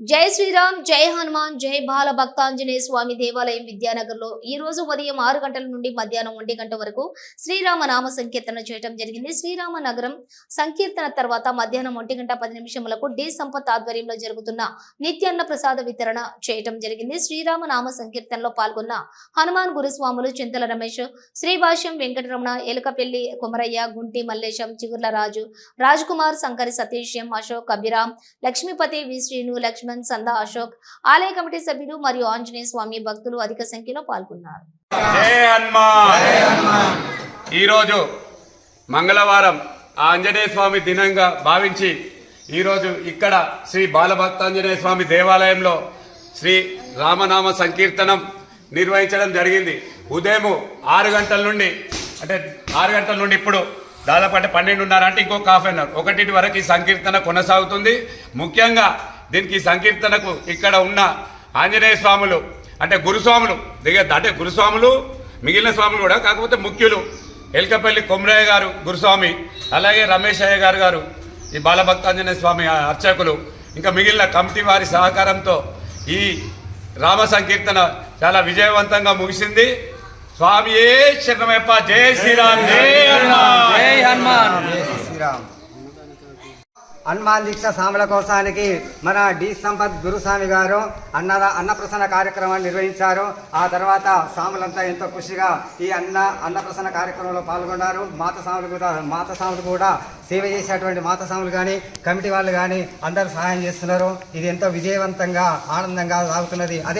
జై శ్రీరామ్ జై హనుమాన్ జై బాల భక్తాంజనేయ స్వామి దేవాలయం విద్యానగర్లో ఈ రోజు ఉదయం ఆరు గంటల నుండి మధ్యాహ్నం ఒంటి గంట వరకు శ్రీరామ నామ సంకీర్తన చేయడం జరిగింది. శ్రీరామ నగరం సంకీర్తన తర్వాత మధ్యాహ్నం ఒంటి గంట పది నిమిషములకు డి సంపత్ ఆధ్వర్యంలో జరుగుతున్న నిత్యాన్న ప్రసాద వితరణ చేయటం జరిగింది. శ్రీరామ నామ సంకీర్తనలో పాల్గొన్న హనుమాన్ గురుస్వాములు చింతల రమేష్ శ్రీభాష్యం వెంకటరమణ ఎలకపల్లి కుమరయ్య గుంటి మల్లేశం చిగుర్ల రాజు రాజ్ కుమార్ సంకరి సతీష్ ఎం అశోక్ అభిరామ్ లక్ష్మీపతి వి శ్రీను లక్ష్మణ్ సందా అశోక్ ఆలయ కమిటీ సభ్యులు మరియు ఆంజనేయ స్వామి భక్తులు అధిక సంఖ్యలో పాల్గొన్నారు. ఈరోజు మంగళవారం ఆంజనేయ స్వామి దినంగా భావించి ఈరోజు ఇక్కడ శ్రీ బాలభక్తాంజనేయ స్వామి దేవాలయంలో శ్రీ రామనామ సంకీర్తనం నిర్వహించడం జరిగింది. ఉదయం ఆరు గంటల నుండి అంటే ఆరు గంటల నుండి ఇప్పుడు దాదాపు అంటే పన్నెండున్నర అంటే ఇంకొక హాఫ్ అన్ అవర్ ఒకటింటి వరకు ఈ సంకీర్తన కొనసాగుతుంది. ముఖ్యంగా దీనికి సంకీర్తనకు ఇక్కడ ఉన్న ఆంజనేయ స్వాములు అంటే గురుస్వాములు దిగ అంటే గురుస్వాములు మిగిలిన స్వాములు కూడా కాకపోతే ముఖ్యులు ఎల్కపల్లి కొమరయ్య గారు గురుస్వామి అలాగే రమేష్ అయ్య గారు గారు ఈ బాలభక్తాంజనేయ స్వామి అర్చకులు ఇంకా మిగిలిన కమిటీ వారి సహకారంతో ఈ రామ సంకీర్తన చాలా విజయవంతంగా ముగిసింది. స్వామియే శరణమయ్యప్ప జై శ్రీరామ్ జై హనుమాన్. జై హనుమాన్. శ్రీరామ్. హనుమాన్ దీక్ష సాముల కోసానికి మన డి సంపత్ గురుస్వామి గారు అన్న అన్నప్రసన్న కార్యక్రమాన్ని నిర్వహించారు. ఆ తర్వాత సాములంతా ఎంతో ఖుషిగా ఈ అన్న అన్నప్రసన్న కార్యక్రమంలో పాల్గొన్నారు. మాత సాములు కూడా మాత సాములు కూడా సేవ చేసేటువంటి మాత సాములు కానీ కమిటీ వాళ్ళు కానీ అందరూ సహాయం చేస్తున్నారు. ఇది ఎంతో విజయవంతంగా ఆనందంగా సాగుతున్నది. అదే